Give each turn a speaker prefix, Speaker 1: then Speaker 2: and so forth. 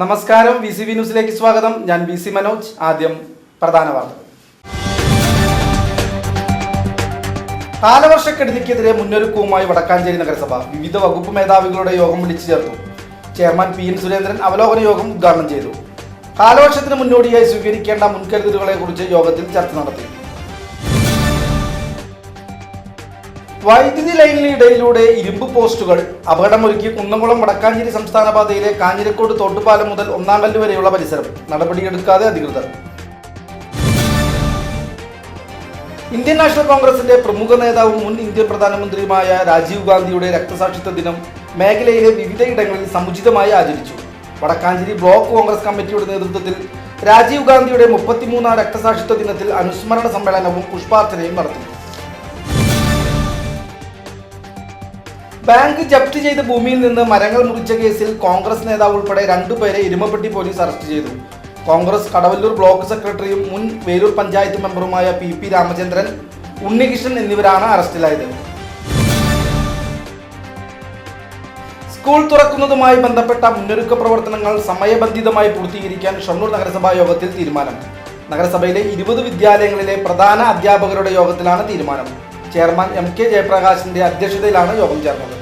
Speaker 1: നമസ്കാരം V C V ന്യൂസിലേക്ക് സ്വാഗതം. ഞാൻ വി സി മനോജ്. ആദ്യം പ്രധാന വാർത്തകൾ. കാലവർഷക്കെടുതിക്കെതിരെ മുന്നൊരുക്കവുമായി വടക്കാഞ്ചേരി നഗരസഭ വിവിധ വകുപ്പ് മേധാവികളുടെ യോഗം വിളിച്ചു ചേർത്തു. ചെയർമാൻ പി എൻ സുരേന്ദ്രൻ അവലോകന യോഗം ഉദ്ഘാടനം ചെയ്തു. കാലവർഷത്തിന് മുന്നോടിയായി സ്വീകരിക്കേണ്ട മുൻകരുതലുകളെക്കുറിച്ച് യോഗത്തിൽ ചർച്ച നടത്തി. വൈദ്യുതി ലൈനിനിടയിലൂടെ ഇരുമ്പ് പോസ്റ്റുകൾ അപകടമൊരുക്കി കുന്നംകുളം വടക്കാഞ്ചേരി സംസ്ഥാന പാതയിലെ കാഞ്ഞിരക്കോട് തോട്ടുപാലം മുതൽ ഒന്നാം കല്ല് വരെയുള്ള പരിസരം നടപടിയെടുക്കാതെ അധികൃതർ. ഇന്ത്യൻ നാഷണൽ കോൺഗ്രസിന്റെ പ്രമുഖ നേതാവും മുൻ ഇന്ത്യൻ പ്രധാനമന്ത്രിയുമായ രാജീവ് ഗാന്ധിയുടെ രക്തസാക്ഷിത്വ ദിനം മേഖലയിലെ വിവിധയിടങ്ങളിൽ സമുചിതമായി ആചരിച്ചു. വടക്കാഞ്ചേരി ബ്ലോക്ക് കോൺഗ്രസ് കമ്മിറ്റിയുടെ നേതൃത്വത്തിൽ രാജീവ് ഗാന്ധിയുടെ മുപ്പത്തിമൂന്നാം രക്തസാക്ഷിത്വ ദിനത്തിൽ അനുസ്മരണ സമ്മേളനവും പുഷ്പാർച്ചനയും നടത്തി. ബാങ്ക് ജപ്തി ചെയ്ത ഭൂമിയിൽ നിന്ന് മരങ്ങൾ മുറിച്ച കേസിൽ കോൺഗ്രസ് നേതാവ് ഉൾപ്പെടെ രണ്ടുപേരെ ഇരുമപ്പെട്ടി പോലീസ് അറസ്റ്റ് ചെയ്തു. കോൺഗ്രസ് കടവല്ലൂർ ബ്ലോക്ക് സെക്രട്ടറിയും മുൻ വേരൂർ പഞ്ചായത്ത് മെമ്പറുമായ പി പി രാമചന്ദ്രൻ ഉണ്ണികൃഷ്ണൻ എന്നിവരാണ് അറസ്റ്റിലായത്. സ്കൂൾ തുറക്കുന്നതുമായി ബന്ധപ്പെട്ട മുന്നൊരുക്ക പ്രവർത്തനങ്ങൾ സമയബന്ധിതമായി പൂർത്തീകരിക്കാൻ ഷൊർണൂർ നഗരസഭാ യോഗത്തിൽ തീരുമാനം. നഗരസഭയിലെ ഇരുപത് വിദ്യാലയങ്ങളിലെ പ്രധാന അധ്യാപകരുടെ യോഗത്തിലാണ് തീരുമാനം. ചെയർമാൻ എം കെ ജയപ്രകാശിന്റെ അധ്യക്ഷതയിലാണ് യോഗം ചേർന്നത്.